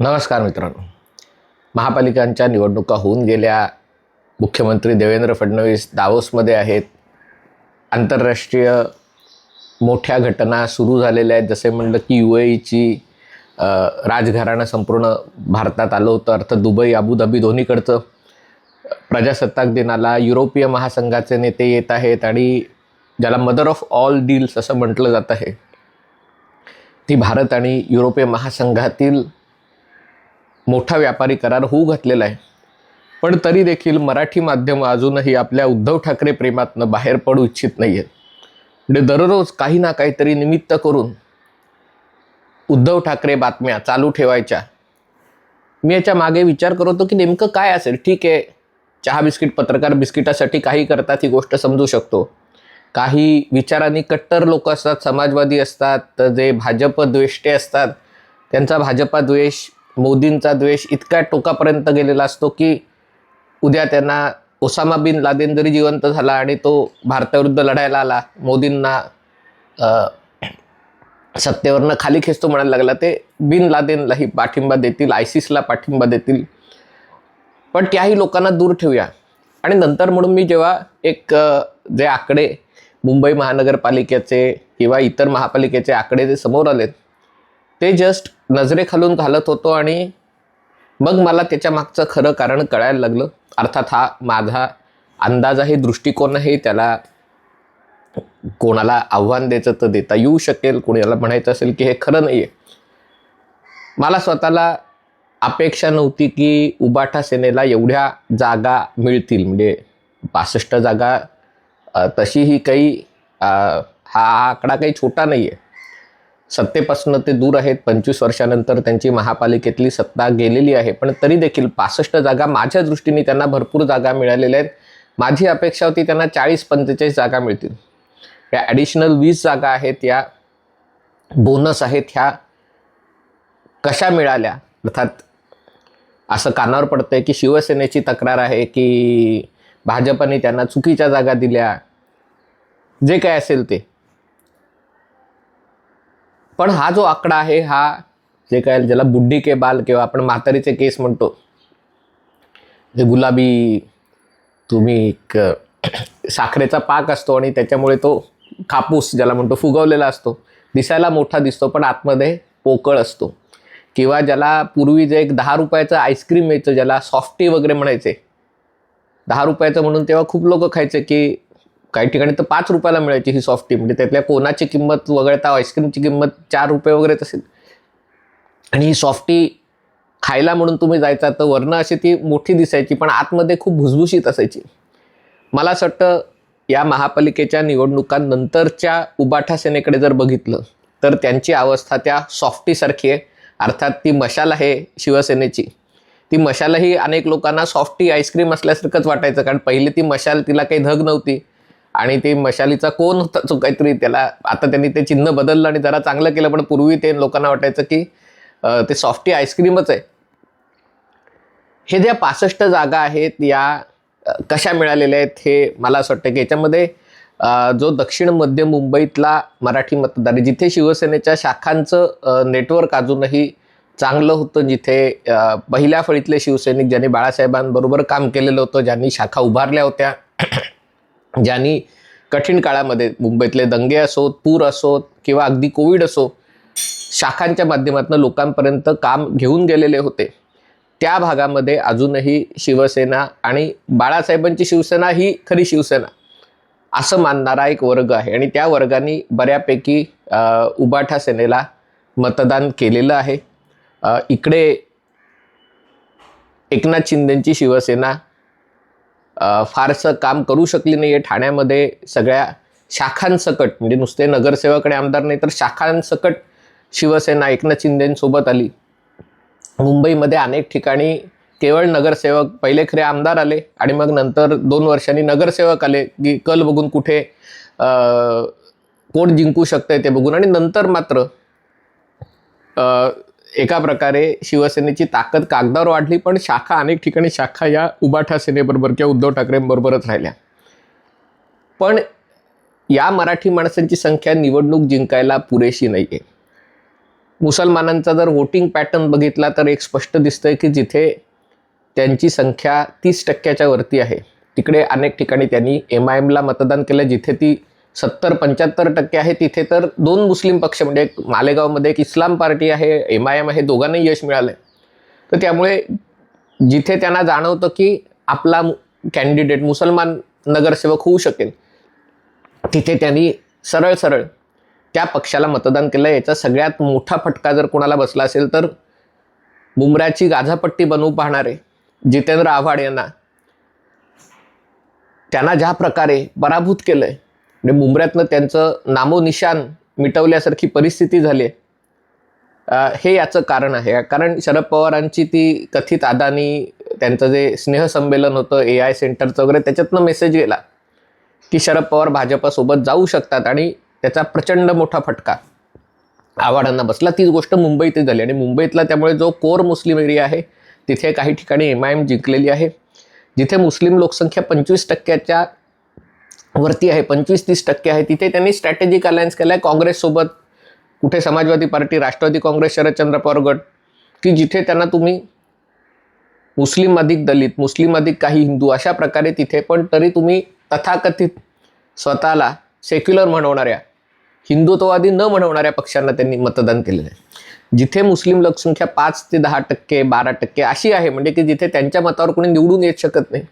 नमस्कार मित्रांनो. महापालिकांच्या निवडणुका होऊन गेल्या. मुख्यमंत्री देवेंद्र फडणवीस दावोसमध्ये आहेत. आंतरराष्ट्रीय मोठ्या घटना सुरू झालेल्या आहेत. जसे म्हणलं की यू एईची राजघराणं संपूर्ण भारतात आलं होतं. अर्थात दुबई अबुधाबी दोन्हीकडचं. प्रजासत्ताक दिनाला युरोपीय महासंघाचे नेते येत आहेत आणि ज्याला मदर ऑफ ऑल डील्स असं म्हटलं जात आहे ती भारत आणि युरोपीय महासंघातील मोठा व्यापारी करार होऊ घातलेला आहे. पण तरी देखील मराठी माध्यम अजूनही आपल्या उद्धव ठाकरे प्रेमातनं बाहेर पडू इच्छित नाही आहेत म्हणजे दररोज काही ना काहीतरी निमित्त करून उद्धव ठाकरे बातम्या चालू ठेवायच्या. मी याच्या मागे विचार करतो की नेमकं काय असेल? ठीक आहे चहा बिस्किट पत्रकार बिस्किटासाठी काही करतात ही गोष्ट समजू शकतो. काही विचारांनी कट्टर लोक असतात समाजवादी असतात जे भाजप द्वेष्टे असतात त्यांचा भाजपा द्वेष मोदींचा द्वेष इतक्या टोकापर्यंत गेलेला असतो की उद्या त्यांना ओसामा बिन लादेन जरी जिवंत झाला आणि तो भारताविरुद्ध लढायला आला मोदींना सत्तेवरनं खाली खेचतो म्हणायला लागला ते बिन लादेनलाही पाठिंबा देतील आयसिसला पाठिंबा देतील. पण त्याही लोकांना दूर ठेवूया. आणि नंतर म्हणून मी जेव्हा एक जे आकडे मुंबई महानगरपालिकेचे किंवा इतर महापालिकेचे आकडे जे समोर आलेत ते जस्ट नजरेखालून घालत होतो आणि मग मला त्याच्या मागचं खरं कारण कळायला लागलं. अर्थात हा माझा अंदाज आहे दृष्टिकोन आहे त्याला कोणाला आव्हान द्यायचं तर देता येऊ शकेल कोणाला म्हणायचं असेल की हे खरं नाही आहे मला स्वतःला अपेक्षा नव्हती की उबाठा सेनेला एवढ्या जागा मिळतील. म्हणजे पासष्ट जागा तशी तशीही काही हा आकडा काही छोटा नाही आहे सत्तेपासून ते दूर आहेत. पंचवीस वर्षानंतर त्यांची महापालिकेतली सत्ता गेलेली आहे. पण तरी देखील पासष्ट जागा माझ्या दृष्टीने त्यांना भरपूर जागा मिळालेल्या आहेत. माझी अपेक्षा होती त्यांना चाळीस पंचेचाळीस जागा मिळतील. या ॲडिशनल वीस जागा आहेत या बोनस आहेत ह्या कशा मिळाल्या? अर्थात असं कानावर पडतंय की शिवसेनेची तक्रार आहे की भाजपने त्यांना चुकीच्या जागा दिल्या. जे काय असेल ते. पण हा जो आकडा आहे हा जे काय ज्याला बुड्ढी के बाल किंवा आपण म्हातारीचे केस म्हणतो. जे गुलाबी तुम्ही एक साखरेचा पाक असतो आणि त्याच्यामुळे तो कापूस ज्याला म्हणतो फुगवलेला असतो. दिसायला मोठा दिसतो पण आतमध्ये पोकळ असतो. किंवा ज्याला पूर्वी जे एक दहा रुपयाचं आईस्क्रीम यायचं ज्याला सॉफ्टी वगैरे म्हणायचे दहा रुपयाचं म्हणून तेव्हा खूप लोक खायचे की काही ठिकाणी तर पाच रुपयाला मिळायची ही सॉफ्टी. म्हणजे त्यातल्या कोणाची किंमत वगळता आईस्क्रीमची किंमत चार रुपये वगैरेच असेल. आणि ही सॉफ्टी खायला म्हणून तुम्ही जायचा तर वरनं अशी ती मोठी दिसायची पण आतमध्ये खूप भुसभुशीत असायची. मला असं वाटतं या महापालिकेच्या निवडणुकांनंतरच्या उबाठा सेनेकडे जर बघितलं तर त्यांची अवस्था त्या सॉफ्टीसारखी आहे. अर्थात ती मशाल आहे शिवसेनेची. ती मशालही अनेक लोकांना सॉफ्टी आईस्क्रीम असल्यासारखंच वाटायचं कारण पहिले ती मशाल तिला काही धग नव्हती. आणि ते मशालीचा कोण होता जो काहीतरी त्याला आता त्यांनी ते चिन्ह बदललं आणि जरा चांगलं केलं पण पूर्वी ते लोकांना वाटायचं की ते सॉफ्टी आईस्क्रीमच आहे. हे ज्या पासष्ट जागा आहेत या कशा मिळालेल्या आहेत हे मला असं वाटतं की याच्यामध्ये जो दक्षिण मध्य मुंबईतला मराठी मतदार जिथे शिवसेनेच्या शाखांचं नेटवर्क अजूनही चांगलं होतं जिथे पहिल्या फळीतले शिवसैनिक ज्यांनी बाळासाहेबांबरोबर काम केलेलं होतं ज्यांनी शाखा उभारल्या होत्या ज्यांनी कठीण काळामध्ये मुंबईतले दंगे असोत पूर असोत किंवा अगदी कोविड असो शाखांच्या माध्यमातून लोकांपर्यंत काम घेऊन गेलेले होते. त्या भागामध्ये अजूनही शिवसेना आणि बाळासाहेबांची शिवसेना ही खरी शिवसेना. असं मानणारा एक वर्ग आहे. आणि त्या वर्गाने बऱ्यापैकी उबाठा सेनेला मतदान केलेलं आहे. इकडे एकनाथ शिंदेंची शिवसेना फारसं काम करू शकली नाही आहे ठाण्यामध्ये सगळ्या शाखांसकट म्हणजे नुसते नगरसेवक आमदार नाही तर शाखांसकट शिवसेना एकनाथ शिंदेंसोबत आली. मुंबईमध्ये अनेक ठिकाणी केवळ नगरसेवक पहिले खरे आमदार आले आणि मग नंतर दोन वर्षांनी नगरसेवक आले की कल बघून कुठे कोण जिंकू शकतंय ते बघून. आणि नंतर मात्र एका प्रकारे शिवसेनेची ताकद कागदावर वाढली पण शाखा अनेक ठिकाणी शाखा या उबाठा सेनेबरोबर किंवा उद्धव ठाकरेंबरोबरच राहिल्या. पण या मराठी माणसांची संख्या निवडणूक जिंकायला पुरेशी नाही आहे मुसलमानांचा जर वोटिंग पॅटर्न बघितला तर एक स्पष्ट दिसतंय की जिथे त्यांची संख्या तीस टक्क्याच्या वरती आहे. तिकडे अनेक ठिकाणी त्यांनी एम आय एमला मतदान केलं जिथे ती सत्तर पंच्याहत्तर टक्के आहे. तिथे तर दोन मुस्लिम पक्ष म्हणजे एक मालेगावमध्ये एक इस्लाम पार्टी आहे एम आय एम आहे दोघांनाही यश मिळालं आहे तर त्यामुळे जिथे त्यांना जाणवतं की आपला कॅन्डिडेट मुसलमान नगरसेवक होऊ शकेल तिथे त्यांनी सरळ सरळ त्या पक्षाला मतदान केलं. याचा सगळ्यात मोठा फटका जर कोणाला बसला असेल तर बुमऱ्याची गाझापट्टी बनवू पाहणारे जितेंद्र आव्हाड यांना. त्यांना ज्या प्रकारे पराभूत केलंय म्हणजे मुंबऱ्यातनं त्यांचं नामोनिशान मिटवल्यासारखी परिस्थिती झाली आहे हे याचं कारण आहे. कारण शरद पवारांची ती कथित अदानी त्यांचं जे स्नेहसंमेलन होतं ए आय सेंटरचं वगैरे त्याच्यातनं मेसेज गेला की शरद पवार भाजपासोबत जाऊ शकतात आणि त्याचा प्रचंड मोठा फटका आव्हाडांना बसला. तीच गोष्ट मुंबईतही झाली. आणि मुंबईतला त्यामुळे जो कोर मुस्लिम एरिया आहे तिथे काही ठिकाणी एम आय एम जिंकलेली आहे. जिथे मुस्लिम लोकसंख्या पंचवीस टक्क्याच्या वरती आहे पंचवीस तीस टक्के आहे तिथे त्यांनी स्ट्रॅटेजिक अलायन्स केला आहे काँग्रेससोबत कुठे समाजवादी पार्टी राष्ट्रवादी काँग्रेस शरदचंद्र पवार गट की जिथे त्यांना तुम्ही मुस्लिम अधिक दलित मुस्लिम अधिक काही हिंदू अशा प्रकारे तिथे पण तरी तुम्ही तथाकथित स्वतःला सेक्युलर म्हणवणाऱ्या हिंदुत्ववादी न म्हणवणाऱ्या पक्षांना त्यांनी मतदान केलेलं आहे. जिथे मुस्लिम लोकसंख्या पाच ते दहा टक्के बारा टक्के अशी आहे म्हणजे की जिथे त्यांच्या मतावर कोणी निवडून येत शकत नाही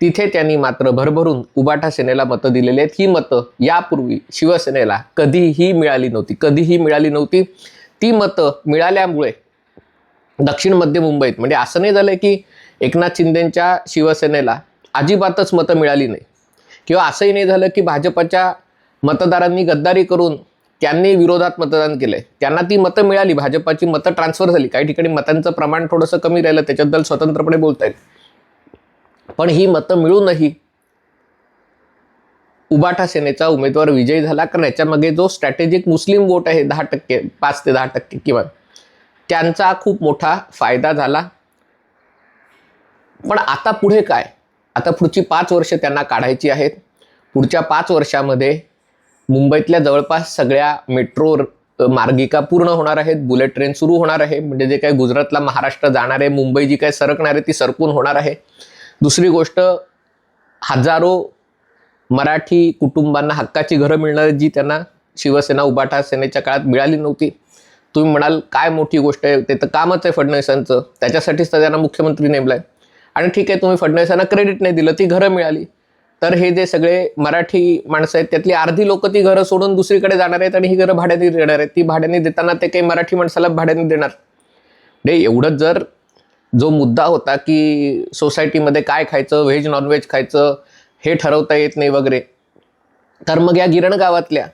तिथे त्यांनी मात्र भरभरून उबाठा सेनेला मतं दिलेली आहेत. ही मतं यापूर्वी शिवसेनेला कधीही मिळाली नव्हती कधीही मिळाली नव्हती. ती मतं मिळाल्यामुळे दक्षिण मध्य मुंबईत म्हणजे असं नाही झालं की एकनाथ शिंदेंच्या शिवसेनेला अजिबातच मतं मिळाली नाही. किंवा असंही नाही झालं की भाजपच्या मतदारांनी गद्दारी करून त्यांनी विरोधात मतदान केलंय. त्यांना ती मतं मिळाली भाजपाची मतं ट्रान्सफर झाली. काही ठिकाणी मतांचं प्रमाण थोडंसं कमी राहिलं त्याच्याबद्दल स्वतंत्रपणे बोलता येईल पण ही मतं मिळूनही उबाठा सेनेचा उमेदवार विजयी झाला कारण याच्यामागे जो स्ट्रॅटेजिक मुस्लिम वोट आहे दहा टक्के पाच ते दहा टक्के किंवा त्यांचा खूप मोठा फायदा झाला. पण आता पुढे काय? आता पुढची पाच वर्ष त्यांना काढायची आहेत. पुढच्या पाच वर्षामध्ये मुंबईतल्या जवळपास सगळ्या मेट्रो मार्गिका पूर्ण होणार आहेत. बुलेट ट्रेन सुरू होणार आहे. म्हणजे जे काही गुजरातला महाराष्ट्र जाणार आहे मुंबई जी काही सरकणार आहे ती सरकून होणार आहे. दुसरी गोष्ट हजारो मराठी कुटुंबांना हक्काची घरं मिळणार जी त्यांना शिवसेना उभाठा सेनेच्या काळात मिळाली नव्हती. तुम्ही म्हणाल काय मोठी गोष्ट आहे ते तर कामच आहे फडणवीसांचं. त्याच्यासाठीच तर त्यांना मुख्यमंत्री नेमलाय. आणि ठीक आहे तुम्ही फडणवीसांना क्रेडिट नाही दिलं ती घरं मिळाली. तर हे जे सगळे मराठी माणसं आहेत त्यातली अर्धी लोक ती घरं सोडून दुसरीकडे जाणार आहेत आणि ही घरं भाड्याने देणार आहेत. ती भाड्याने देताना ते काही मराठी माणसाला भाड्याने देणार. डे एवढंच जर जो मुद्दा होता की सोसायटीमध्ये काय खायचं व्हेज नॉनव्हेज खायचं हे ठरवता येत नाही वगैरे तर मग या गिरण गावातल्या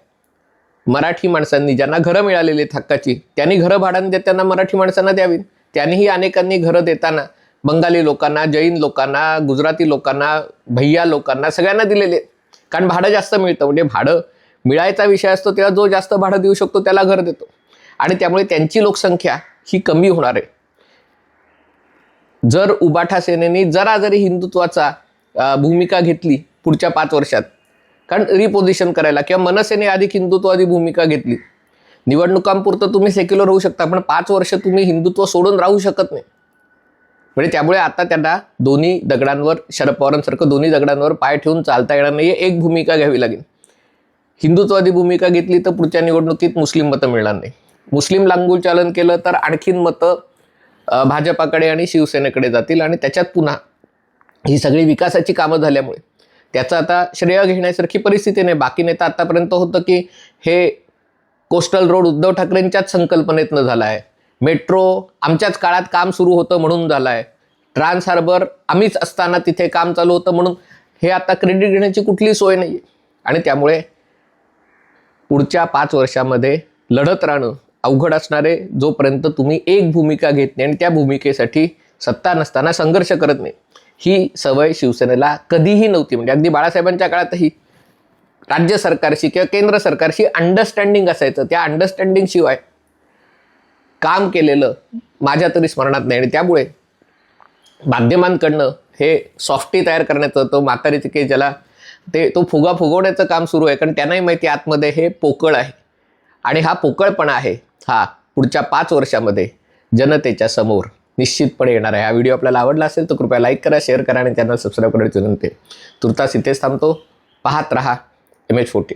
मराठी माणसांनी ज्यांना घरं मिळालेली आहेत हक्काची त्यांनी घरं भाड्याने देताना मराठी माणसांना द्यावी त्यांनीही अनेकांनी घरं देताना बंगाली लोकांना जैन लोकांना गुजराती लोकांना भैया लोकांना सगळ्यांना दिलेले कारण भाडं जास्त मिळतं. म्हणजे भाडं मिळायचा विषय असतो तेव्हा जो जास्त भाडं देऊ शकतो त्याला घर देतो. आणि त्यामुळे त्यांची लोकसंख्या ही कमी होणार आहे. जर उबाठा सेनेने जरा जरी हिंदुत्वाचा भूमिका घेतली पुढच्या पाच वर्षात कारण रिपोझिशन करायला किंवा मनसेने अधिक हिंदुत्वादी भूमिका घेतली निवडणुकांपुरतं तुम्ही सेक्युलर होऊ शकता पण पाच वर्ष तुम्ही हिंदुत्व सोडून राहू शकत नाही. म्हणजे त्यामुळे आता त्यांना दोन्ही दगडांवर शरद पवारांसारखं दोन्ही दगडांवर पाय ठेवून चालता येणार नाही एक भूमिका घ्यावी लागेल. हिंदुत्वादी भूमिका घेतली तर पुढच्या निवडणुकीत मुस्लिम मतं मिळणार नाही. मुस्लिम लांगूल चालन केलं तर आणखीन मतं भाजपाकडे आणि शिवसेनेकडे जातील आणि त्याच्यात पुन्हा ही सगळी विकासाची कामं झाल्यामुळे. त्याचं आता श्रेय घेण्यासारखी परिस्थिती नाही. बाकी नेता आतापर्यंत होतं की हे कोस्टल रोड उद्धव ठाकरेंच्याच संकल्पनेतनं झाला आहे. मेट्रो आमच्याच काळात काम सुरू होतं म्हणून झालं आहे ट्रान्स हार्बर आम्हीच असताना तिथे काम चालू होतं म्हणून हे आता क्रेडिट घेण्याची कुठली सोय नाही आणि त्यामुळे पुढच्या पाच वर्षामध्ये लढत राहणं अवघड असणारे जोपर्यंत तुम्ही एक भूमिका घेत नाही आणि त्या भूमिकेसाठी सत्ता नसताना संघर्ष करत नाही. ही सवय शिवसेनेला कधीही नव्हती. म्हणजे अगदी बाळासाहेबांच्या काळातही राज्य सरकारशी किंवा केंद्र सरकारशी अंडरस्टँडिंग असायचं. त्या अंडरस्टँडिंग शिवाय काम केलेलं माझ्या तरी स्मरणात नाही. आणि त्यामुळे माध्यमांकडनं हे सॉफ्टी तयार करण्याचं तो म्हातारीचे केस ज्याला ते तो फुगा फुगवण्याचं काम सुरू आहे. कारण त्यांनाही माहिती आतमध्ये हे पोकळ आहे. आणि हा पोकळपणा आहे हा पुढच्या पाच वर्षामध्ये जनतेच्या समोर निश्चितपणे येणार आहे. हा व्हिडिओ आपल्याला आवडला असेल तर कृपया लाईक करा शेअर करा आणि चॅनल सबस्क्राईब करायची विनंती तुर्तास इथेच थांबतो. पाहत रहा. M H forty